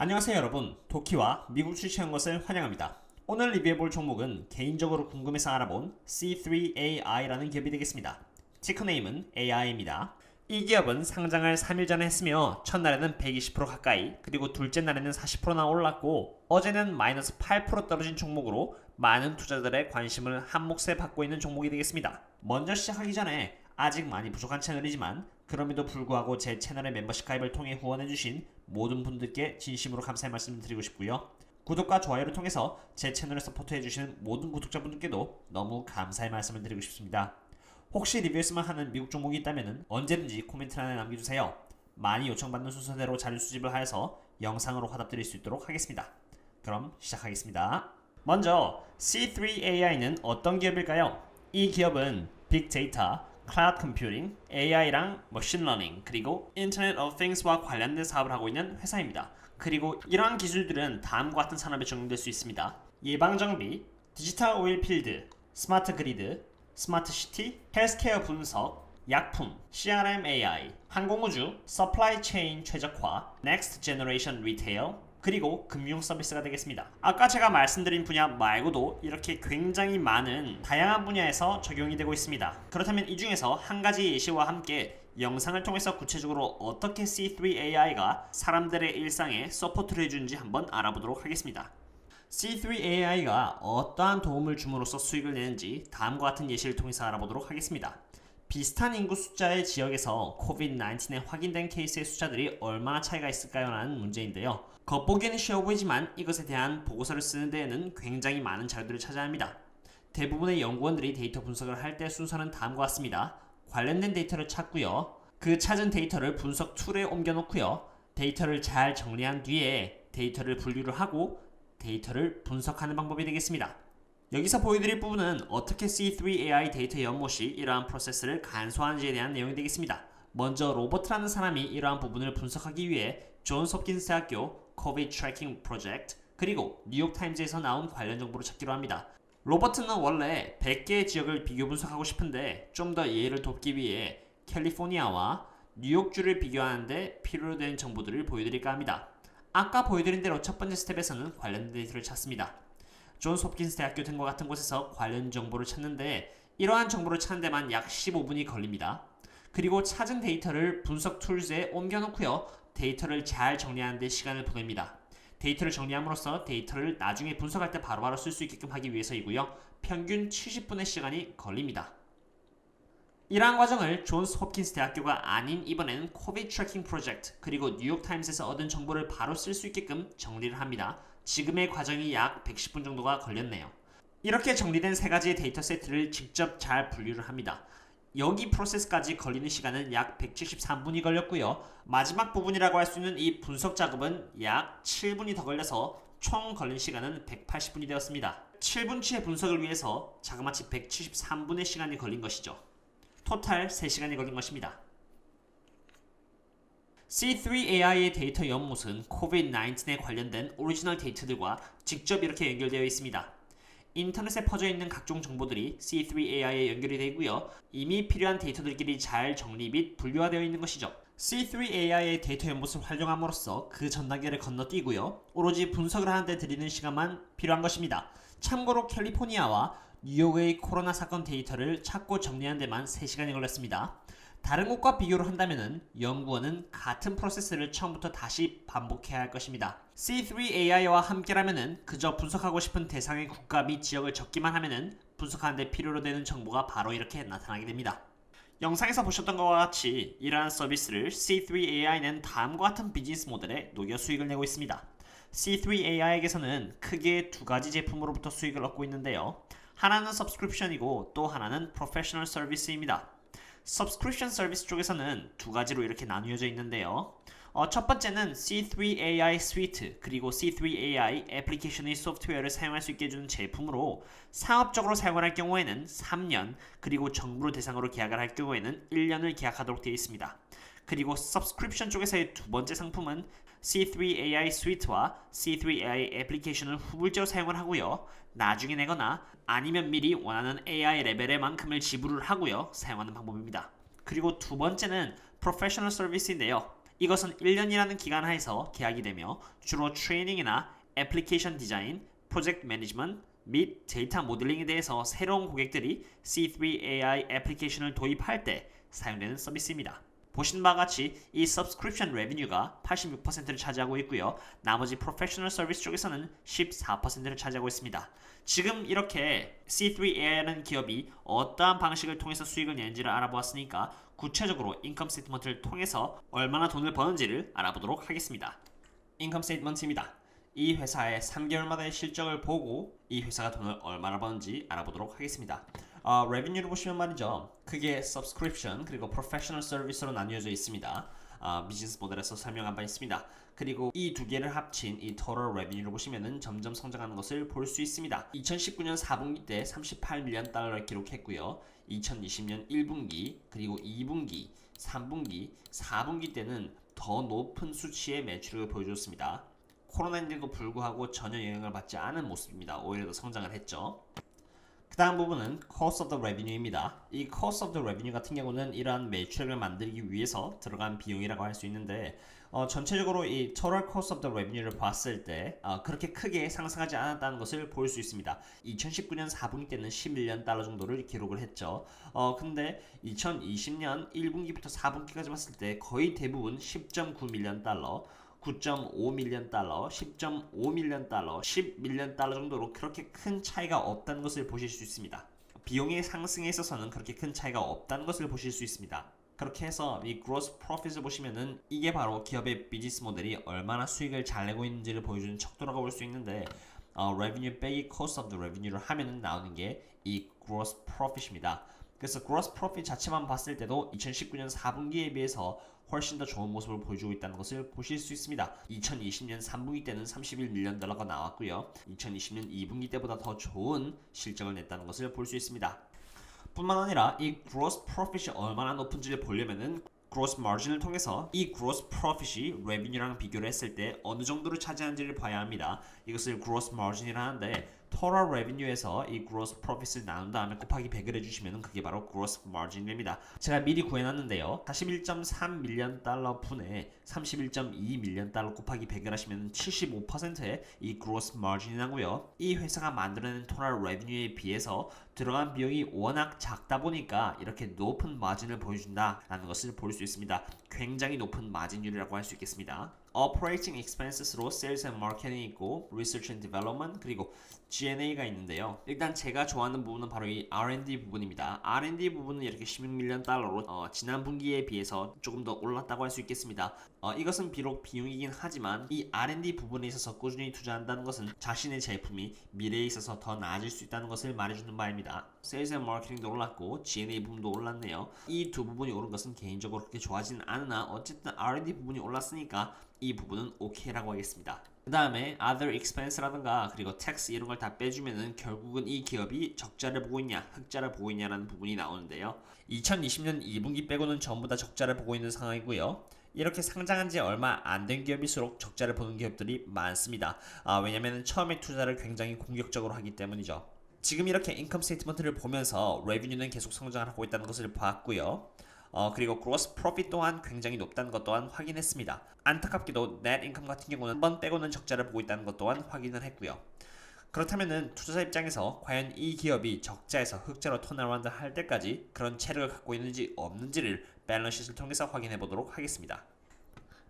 안녕하세요 여러분. 도키와 미국 출시한 것을 환영합니다. 오늘 리뷰해볼 종목은 개인적으로 궁금해서 알아본 C3AI라는 기업이 되겠습니다. 티커네임은 AI입니다. 이 기업은 상장을 3일 전에 했으며 첫날에는 120% 가까이 그리고 둘째 날에는 40%나 올랐고 어제는 마이너스 8% 떨어진 종목으로 많은 투자자들의 관심을 한 몫에 받고 있는 종목이 되겠습니다. 먼저 시작하기 전에 아직 많이 부족한 채널이지만 그럼에도 불구하고 제 채널의 멤버십 가입을 통해 후원해주신 모든 분들께 진심으로 감사의 말씀을 드리고 싶고요. 구독과 좋아요를 통해서 제 채널을 서포트해주시는 모든 구독자분들께도 너무 감사의 말씀을 드리고 싶습니다. 혹시 리뷰했으면 하는 미국 종목이 있다면 언제든지 코멘트란에 남겨주세요. 많이 요청받는 순서대로 자료 수집을 하여서 영상으로 화답드릴 수 있도록 하겠습니다. 그럼 시작하겠습니다. 먼저 C3AI는 어떤 기업일까요? 이 기업은 빅데이터, 클라우드 컴퓨팅, AI랑 머신 러닝, 그리고 인터넷 오브 띵스와 관련된 사업을 하고 있는 회사입니다. 그리고 이러한 기술들은 다음과 같은 산업에 적용될 수 있습니다. 예방정비, 디지털 오일 필드, 스마트 그리드, 스마트 시티, 헬스케어 분석, 약품, CRM AI, 항공우주, 서플라이 체인 최적화, 넥스트 제너레이션 리테일, 그리고 금융 서비스가 되겠습니다. 아까 제가 말씀드린 분야 말고도 이렇게 굉장히 많은 다양한 분야에서 적용이 되고 있습니다. 그렇다면 이 중에서 한 가지 예시와 함께 영상을 통해서 구체적으로 어떻게 C3AI가 사람들의 일상에 서포트를 해주는지 한번 알아보도록 하겠습니다. C3AI가 어떠한 도움을 줌으로써 수익을 내는지 다음과 같은 예시를 통해서 알아보도록 하겠습니다. 비슷한 인구 숫자의 지역에서 COVID-19에 확인된 케이스의 숫자들이 얼마나 차이가 있을까요? 라는 문제인데요. 겉보기에는 쉬워 보이지만 이것에 대한 보고서를 쓰는 데에는 굉장히 많은 자료들을 찾아야 합니다. 대부분의 연구원들이 데이터 분석을 할 때 순서는 다음과 같습니다. 관련된 데이터를 찾고요. 그 찾은 데이터를 분석 툴에 옮겨 놓고요. 데이터를 잘 정리한 뒤에 데이터를 분류를 하고 데이터를 분석하는 방법이 되겠습니다. 여기서 보여드릴 부분은 어떻게 C3AI 데이터 연못이 이러한 프로세스를 간소화하는지에 대한 내용이 되겠습니다. 먼저 로버트라는 사람이 이러한 부분을 분석하기 위해 존스 홉킨스 대학교 COVID Tracking Project 그리고 뉴욕타임즈에서 나온 관련 정보를 찾기로 합니다. 로버트는 원래 100개의 지역을 비교 분석하고 싶은데 좀 더 이해를 돕기 위해 캘리포니아와 뉴욕주를 비교하는데 필요로 되는 정보들을 보여드릴까 합니다. 아까 보여드린 대로 첫 번째 스텝에서는 관련 데이터를 찾습니다. 존스 홉킨스 대학교 등과 같은 곳에서 관련 정보를 찾는데 이러한 정보를 찾는 데만 약 15분이 걸립니다. 그리고 찾은 데이터를 분석 툴즈에 옮겨놓고요. 데이터를 잘 정리하는 데 시간을 보냅니다. 데이터를 정리함으로써 데이터를 나중에 분석할 때 바로바로 쓸 수 있게끔 하기 위해서이고요. 평균 70분의 시간이 걸립니다. 이러한 과정을 존스 홉킨스 대학교가 아닌 이번에는 코비드 트래킹 프로젝트 그리고 뉴욕타임스에서 얻은 정보를 바로 쓸 수 있게끔 정리를 합니다. 지금의 과정이 약 110분 정도가 걸렸네요. 이렇게 정리된 세 가지의 데이터 세트를 직접 잘 분류를 합니다. 여기 프로세스까지 걸리는 시간은 약 173분이 걸렸고요. 마지막 부분이라고 할 수 있는 이 분석 작업은 약 7분이 더 걸려서 총 걸린 시간은 180분이 되었습니다. 7분치의 분석을 위해서 자그마치 173분의 시간이 걸린 것이죠. 토탈 3시간이 걸린 것입니다. C3AI의 데이터 연못은 COVID-19에 관련된 오리지널 데이터들과 직접 이렇게 연결되어 있습니다. 인터넷에 퍼져 있는 각종 정보들이 C3AI에 연결이 되고요. 이미 필요한 데이터들끼리 잘 정리 및 분류화되어 있는 것이죠. C3AI의 데이터 연못을 활용함으로써 그 전 단계를 건너뛰고요. 오로지 분석을 하는데 들이는 시간만 필요한 것입니다. 참고로 캘리포니아와 뉴욕의 코로나 사건 데이터를 찾고 정리하는 데만 3시간이 걸렸습니다. 다른 곳과 비교를 한다면 연구원은 같은 프로세스를 처음부터 다시 반복해야 할 것입니다. C3AI와 함께라면 그저 분석하고 싶은 대상의 국가 및 지역을 적기만 하면 분석하는데 필요로 되는 정보가 바로 이렇게 나타나게 됩니다. 영상에서 보셨던 것과 같이 이러한 서비스를 C3AI는 다음과 같은 비즈니스 모델에 녹여 수익을 내고 있습니다. C3AI에게서는 크게 두 가지 제품으로부터 수익을 얻고 있는데요. 하나는 서브스크립션이고 또 하나는 프로페셔널 서비스입니다. 서브스크립션 서비스 쪽에서는 두 가지로 이렇게 나누어져 있는데요. 어, 첫 번째는 C3AI 스위트 그리고 C3AI 애플리케이션의 소프트웨어를 사용할 수 있게 해주는 제품으로 상업적으로 사용을 할 경우에는 3년 그리고 정부를 대상으로 계약을 할 경우에는 1년을 계약하도록 되어 있습니다. 그리고 서브스크립션 쪽에서의 두 번째 상품은 C3AI 스위트와 C3AI 애플리케이션을 후불적으로 사용을 하고요. 나중에 내거나 아니면 미리 원하는 AI 레벨의 만큼을 지불을 하고요. 사용하는 방법입니다. 그리고 두 번째는 프로페셔널 서비스인데요. 이것은 1년이라는 기간 하에서 계약이 되며 주로 트레이닝이나 애플리케이션 디자인, 프로젝트 매니지먼트 및 데이터 모델링에 대해서 새로운 고객들이 C3 AI 애플리케이션을 도입할 때 사용되는 서비스입니다. 보신 바와 같이 이 subscription revenue가 86%를 차지하고 있고요. 나머지 professional service 쪽에서는 14%를 차지하고 있습니다. 지금 이렇게 C3 AI라는 기업이 어떠한 방식을 통해서 수익을 내는지를 알아보았으니까 구체적으로 인컴 스테이트먼트를 통해서 얼마나 돈을 버는지를 알아보도록 하겠습니다. 인컴 스테이트먼트입니다. 이 회사의 3개월마다의 실적을 보고 이 회사가 돈을 얼마나 버는지 알아보도록 하겠습니다. 어, 레비뉴를 보시면 말이죠. 크게 subscription 그리고 professional service로 나뉘어져 있습니다. 어, 비즈니스 모델에서 설명한 바 있습니다. 그리고 이 두 개를 합친 이 total revenue를 보시면은 점점 성장하는 것을 볼 수 있습니다. 2019년 4분기 때 38밀리언 달러를 기록했고요. 2020년 1분기 그리고 2분기, 3분기, 4분기 때는 더 높은 수치의 매출을 보여줬습니다. 코로나인데도 불구하고 전혀 영향을 받지 않은 모습입니다. 오히려 더 성장을 했죠. 그 다음 부분은 cost of the revenue입니다. 이 cost of the revenue 같은 경우는 이러한 매출을 만들기 위해서 들어간 비용이라고 할 수 있는데 어, 전체적으로 이 total cost of the revenue를 봤을 때 어, 그렇게 크게 상승하지 않았다는 것을 볼 수 있습니다. 2019년 4분기 때는 11년 달러 정도를 기록을 했죠. 어, 근데 2020년 1분기부터 4분기까지 봤을 때 거의 대부분 10.9 밀리언 달러 9.5밀리언 달러, 10.5밀리언 달러, 10밀리언 달러 정도로 그렇게 큰 차이가 없다는 것을 보실 수 있습니다. 비용의 상승에 있어서는 그렇게 큰 차이가 없다는 것을 보실 수 있습니다. 그렇게 해서 이 gross profit을 보시면은 이게 바로 기업의 비즈니스 모델이 얼마나 수익을 잘 내고 있는지를 보여주는 척도라고 볼 수 있는데 어, revenue 빼기 cost of the revenue를 하면은 나오는 게 이 gross profit입니다. 그래서 gross profit 자체만 봤을 때도 2019년 4분기에 비해서 훨씬 더 좋은 모습을 보여주고 있다는 것을 보실 수 있습니다. 2020년 3분기 때는 31 밀리언 달러가 나왔고요. 2020년 2분기 때보다 더 좋은 실적을 냈다는 것을 볼 수 있습니다. 뿐만 아니라 이 gross profit이 얼마나 높은지를 보려면은 gross margin을 통해서 이 gross profit이 revenue랑 비교를 했을 때 어느 정도를 차지하는지를 봐야 합니다. 이것을 gross margin이라 하는데 total revenue에서 이 gross profit을 나눈 다음에 곱하기 100을 해주시면 그게 바로 gross margin입니다. 제가 미리 구해놨는데요. 41.3 밀리언 달러 분에 31.2 밀리언 달러 곱하기 100을 하시면 75%의 이 gross margin이 나고요. 이 회사가 만들어낸 total revenue에 비해서 들어간 비용이 워낙 작다 보니까 이렇게 높은 마진을 보여준다라는 것을 볼 수 있습니다. 굉장히 높은 마진율이라고 할 수 있겠습니다. Operating Expenses로 Sales and Marketing 있고 Research and Development 그리고 G&A가 있는데요. 일단 제가 좋아하는 부분은 바로 이 R&D 부분입니다. R&D 부분은 이렇게 16밀리언 달러로 어, 지난 분기에 비해서 조금 더 올랐다고 할 수 있겠습니다. 어, 이것은 비록 비용이긴 하지만 이 R&D 부분에 있어서 꾸준히 투자한다는 것은 자신의 제품이 미래에 있어서 더 나아질 수 있다는 것을 말해주는 바입니다. Sales and Marketing도 올랐고 G&A 부분도 올랐네요. 이 두 부분이 오른 것은 개인적으로 그렇게 좋아하지는 않으나 어쨌든 R&D 부분이 올랐으니까 이 부분은 오케이라고 하겠습니다. 그 다음에 other expense라든가 그리고 tax 이런 걸 다 빼주면은 결국은 이 기업이 적자를 보고 있냐 흑자를 보고 있냐라는 부분이 나오는데요. 2020년 2분기 빼고는 전부 다 적자를 보고 있는 상황이고요. 이렇게 상장한 지 얼마 안 된 기업일수록 적자를 보는 기업들이 많습니다. 아, 왜냐면 처음에 투자를 굉장히 공격적으로 하기 때문이죠. 지금 이렇게 인컴 스테이트먼트를 보면서 레비뉴는 계속 성장을 하고 있다는 것을 봤고요. 어, 그리고 gross profit 또한 굉장히 높다는 것 또한 확인했습니다. 안타깝게도 net 같은 경우는 한 번 빼고는 적자를 보고 있다는 것 또한 확인을 했고요. 그렇다면은 투자자 입장에서 과연 이 기업이 적자에서 흑자로 턴어라운드 할 때까지 그런 체력을 갖고 있는지 없는지를 밸런시트를 통해서 확인해 보도록 하겠습니다.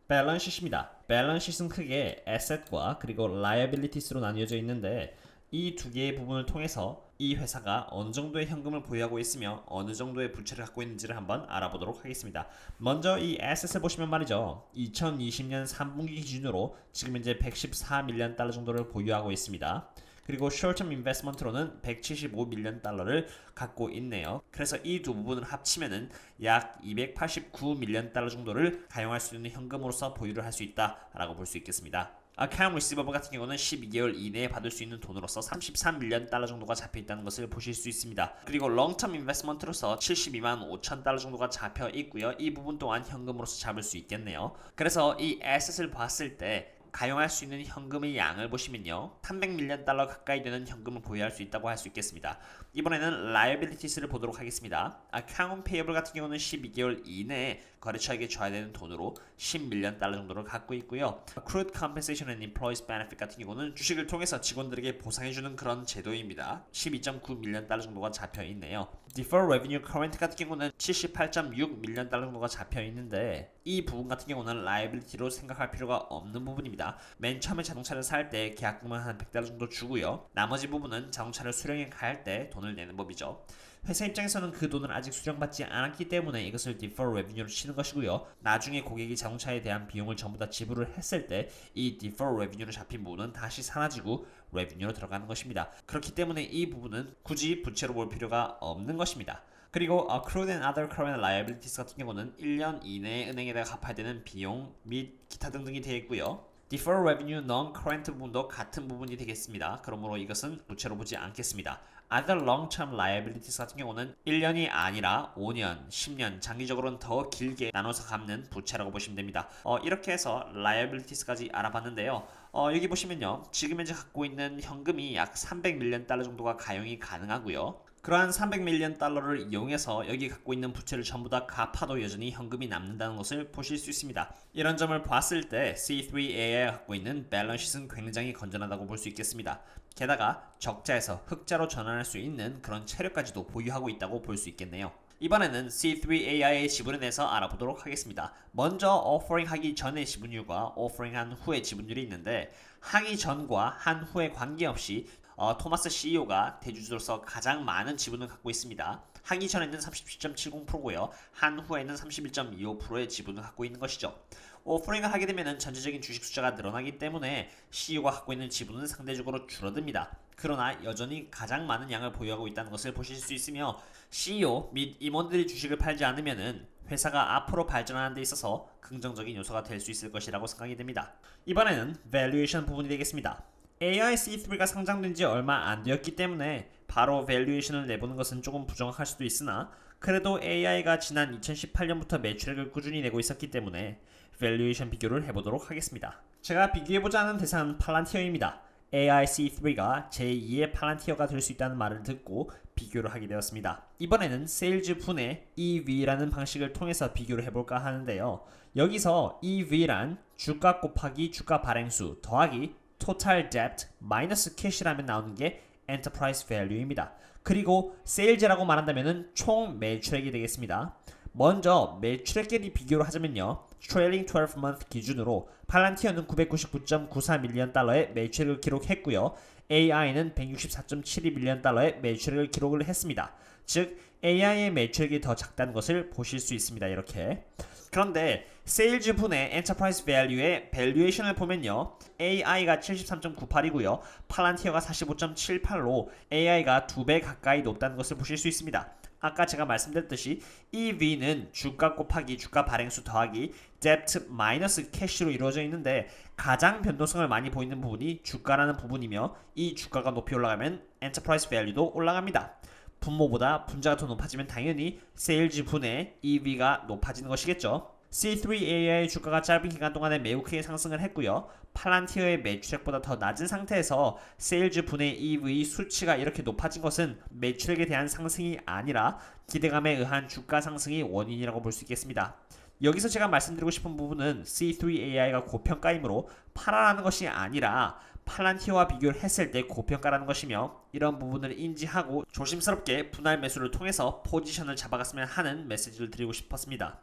밸런시트입니다. 밸런시트는 크게 asset과 그리고 liabilities로 나뉘어져 있는데 이 두 개의 부분을 통해서 이 회사가 어느 정도의 현금을 보유하고 있으며 어느 정도의 부채를 갖고 있는지를 한번 알아보도록 하겠습니다. 먼저 이 assets을 보시면 말이죠. 2020년 3분기 기준으로 지금 현재 114밀리언 달러 정도를 보유하고 있습니다. 그리고 short-term investment로는 175밀리언 달러를 갖고 있네요. 그래서 이 두 부분을 합치면은 약 289밀리언 달러 정도를 가용할 수 있는 현금으로서 보유를 할 수 있다라고 볼 수 있겠습니다. Account receivable 같은 경우는 12개월 이내에 받을 수 있는 돈으로서 33밀리언 달러 정도가 잡혀 있다는 것을 보실 수 있습니다. 그리고 long-term investment로서 72만 5천 달러 정도가 잡혀 있고요. 이 부분 또한 현금으로서 잡을 수 있겠네요. 그래서 이 asset을 봤을 때 가용할 수 있는 현금의 양을 보시면요. 300밀리언 달러 가까이 되는 현금을 보유할 수 있다고 할 수 있겠습니다. 이번에는 liabilities를 보도록 하겠습니다. account payable 같은 경우는 12개월 이내에 거래처에게 줘야 되는 돈으로 10밀리언 달러 정도를 갖고 있고요. Accrued Compensation and Employees Benefit 같은 경우는 주식을 통해서 직원들에게 보상해주는 그런 제도입니다. 12.9밀리언 달러 정도가 잡혀 있네요. Deferred Revenue Current 같은 경우는 78.6밀리언 달러 정도가 잡혀 있는데 이 부분 같은 경우는 liability로 생각할 필요가 없는 부분입니다. 맨 처음에 자동차를 살 때 계약금은 한 100달러 정도 주고요. 나머지 부분은 자동차를 수령해 갈 때 돈을 내는 법이죠. 회사 입장에서는 그 돈을 아직 수령받지 않았기 때문에 이것을 defer revenue로 치는 것이고요. 나중에 고객이 자동차에 대한 비용을 전부 다 지불을 했을 때 이 defer revenue로 잡힌 부분은 다시 사라지고 revenue로 들어가는 것입니다. 그렇기 때문에 이 부분은 굳이 부채로 볼 필요가 없는 것입니다. 그리고 accrued and other current liabilities 같은 경우는 1년 이내에 은행에다가 갚아야 되는 비용 및 기타 등등이 되어 있고요. Defer Revenue Non-Current 부분도 같은 부분이 되겠습니다. 그러므로 이것은 부채로 보지 않겠습니다. Other Long-Term Liabilities 같은 경우는 1년이 아니라 5년, 10년, 장기적으로는 더 길게 나눠서 갚는 부채라고 보시면 됩니다. 어, 이렇게 해서 Liabilities까지 알아봤는데요. 어, 여기 보시면요. 지금 현재 갖고 있는 현금이 약 300밀리언 달러 정도가 가용이 가능하고요. 그러한 300밀리언 달러를 이용해서 여기 갖고 있는 부채를 전부 다 갚아도 여전히 현금이 남는다는 것을 보실 수 있습니다. 이런 점을 봤을 때 C3A가 갖고 있는 밸런시는 굉장히 건전하다고 볼 수 있겠습니다. 게다가 적자에서 흑자로 전환할 수 있는 그런 체력까지도 보유하고 있다고 볼 수 있겠네요. 이번에는 C3AI의 지분에 대해서 알아보도록 하겠습니다. 먼저 오퍼링 하기 전의 지분율과 오퍼링 한 후의 지분율이 있는데 하기 전과 한 후에 관계없이 어, 토마스 CEO가 대주주로서 가장 많은 지분을 갖고 있습니다. 하기 전에는 37.70%고요. 한 후에는 31.25%의 지분을 갖고 있는 것이죠. 오퍼링을 하게 되면 전체적인 주식 숫자가 늘어나기 때문에 CEO가 갖고 있는 지분은 상대적으로 줄어듭니다. 그러나 여전히 가장 많은 양을 보유하고 있다는 것을 보실 수 있으며 CEO 및 임원들이 주식을 팔지 않으면은 회사가 앞으로 발전하는 데 있어서 긍정적인 요소가 될 수 있을 것이라고 생각이 됩니다. 이번에는 valuation 부분이 되겠습니다. AI C3가 상장된 지 얼마 안 되었기 때문에 바로 밸류에이션을 내보는 것은 조금 부정확할 수도 있으나 그래도 AI가 지난 2018년부터 매출액을 꾸준히 내고 있었기 때문에 밸류에이션 비교를 해보도록 하겠습니다. 제가 비교해보자 하는 대상은 팔란티어입니다. AI C3가 제2의 팔란티어가 될 수 있다는 말을 듣고 비교를 하게 되었습니다. 이번에는 세일즈 분의 EV라는 방식을 통해서 비교를 해볼까 하는데요. 여기서 EV란 주가 곱하기 주가 발행수 더하기 total debt 마이너스 cash라면 나오는 게 enterprise value입니다. 그리고 sales라고 말한다면은 총 매출액이 되겠습니다. 먼저 매출액끼리 비교를 하자면요. trailing 12 month 기준으로 팔란티어는 999.94 밀리언 달러의 매출액을 기록했고요. AI는 164.72 밀리언 달러의 매출액을 기록을 했습니다. 즉 AI의 매출액이 더 작다는 것을 보실 수 있습니다. 이렇게. 그런데 세일즈 분의 엔터프라이즈 밸류의 밸류에이션을 보면요. AI가 73.98이고요. 팔란티어가 45.78로 AI가 2배 가까이 높다는 것을 보실 수 있습니다. 아까 제가 말씀드렸듯이 EV는 주가 곱하기 주가 발행수 더하기 debt 마이너스 캐시로 이루어져 있는데 가장 변동성을 많이 보이는 부분이 주가라는 부분이며 이 주가가 높이 올라가면 엔터프라이즈 밸류도 올라갑니다. 분모보다 분자가 더 높아지면 당연히 세일즈 분의 EV가 높아지는 것이겠죠. C3AI의 주가가 짧은 기간 동안에 매우 크게 상승을 했고요. 팔란티어의 매출액보다 더 낮은 상태에서 세일즈 분의 EV 수치가 이렇게 높아진 것은 매출액에 대한 상승이 아니라 기대감에 의한 주가 상승이 원인이라고 볼 수 있겠습니다. 여기서 제가 말씀드리고 싶은 부분은 C3AI가 고평가이므로 팔아라는 것이 아니라 팔란티어와 비교를 했을 때 고평가라는 것이며 이런 부분을 인지하고 조심스럽게 분할 매수를 통해서 포지션을 잡아갔으면 하는 메시지를 드리고 싶었습니다.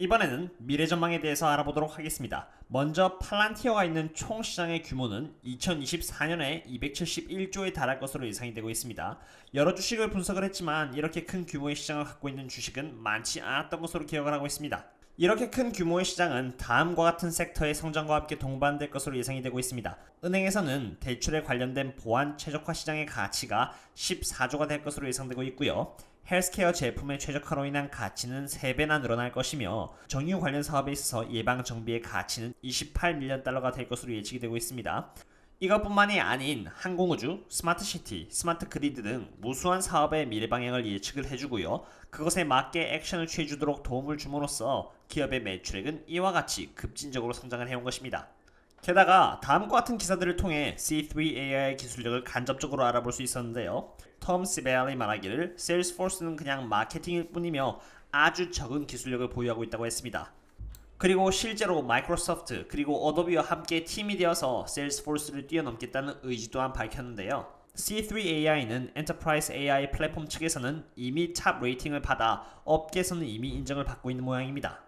이번에는 미래 전망에 대해서 알아보도록 하겠습니다. 먼저 팔란티어가 있는 총 시장의 규모는 2024년에 271조에 달할 것으로 예상이 되고 있습니다. 여러 주식을 분석을 했지만 이렇게 큰 규모의 시장을 갖고 있는 주식은 많지 않았던 것으로 기억을 하고 있습니다. 이렇게 큰 규모의 시장은 다음과 같은 섹터의 성장과 함께 동반될 것으로 예상이 되고 있습니다. 은행에서는 대출에 관련된 보안 최적화 시장의 가치가 14조가 될 것으로 예상되고 있고요. 헬스케어 제품의 최적화로 인한 가치는 3배나 늘어날 것이며 정유 관련 사업에 있어서 예방 정비의 가치는 28밀리언 달러가 될 것으로 예측이 되고 있습니다. 이것뿐만이 아닌 항공우주, 스마트시티, 스마트 그리드 등 무수한 사업의 미래 방향을 예측을 해주고요. 그것에 맞게 액션을 취해주도록 도움을 줌으로써 기업의 매출액은 이와 같이 급진적으로 성장을 해온 것입니다. 게다가 다음과 같은 기사들을 통해 C3AI 기술력을 간접적으로 알아볼 수 있었는데요. 톰 시벨이 말하기를 세일스포스는 그냥 마케팅일 뿐이며 아주 적은 기술력을 보유하고 있다고 했습니다. 그리고 실제로 마이크로소프트 그리고 어도비와 함께 팀이 되어서 세일스포스를 뛰어넘겠다는 의지 또한 밝혔는데요. C3AI는 엔터프라이즈 AI 플랫폼 측에서는 이미 탑 레이팅을 받아 업계에서는 이미 인정을 받고 있는 모양입니다.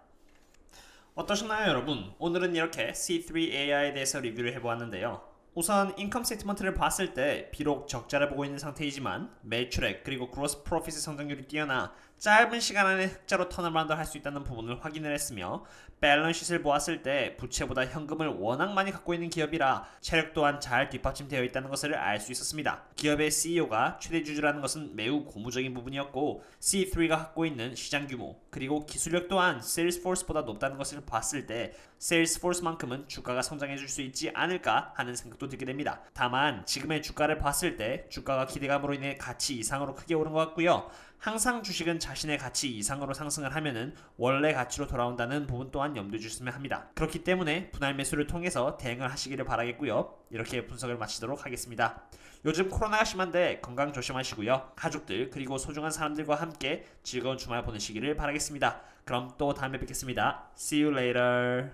어떠셨나요 여러분? 오늘은 이렇게 C3AI에 대해서 리뷰를 해보았는데요. 우선 인컴 스테이트먼트를 봤을 때 비록 적자를 보고 있는 상태이지만 매출액 그리고 그로스 프로핏의 성장률이 뛰어나 짧은 시간 안에 흑자로 턴어라운드 할수 있다는 부분을 확인을 했으며 밸런스시트를 보았을 때 부채보다 현금을 워낙 많이 갖고 있는 기업이라 체력 또한 잘 뒷받침되어 있다는 것을 알 수 있었습니다. 기업의 CEO가 최대 주주라는 것은 매우 고무적인 부분이었고 C3가 갖고 있는 시장 규모 그리고 기술력 또한 세일스포스보다 높다는 것을 봤을 때 세일스포스만큼은 주가가 성장해 줄 수 있지 않을까 하는 생각도 들게 됩니다. 다만 지금의 주가를 봤을 때 주가가 기대감으로 인해 가치 이상으로 크게 오른 것 같고요. 항상 주식은 자신의 가치 이상으로 상승을 하면은 원래 가치로 돌아온다는 부분 또한 염두에 주셨으면 합니다. 그렇기 때문에 분할 매수를 통해서 대응을 하시기를 바라겠고요. 이렇게 분석을 마치도록 하겠습니다. 요즘 코로나가 심한데 건강 조심하시고요. 가족들 그리고 소중한 사람들과 함께 즐거운 주말 보내시기를 바라겠습니다. 그럼 또 다음에 뵙겠습니다. See you later.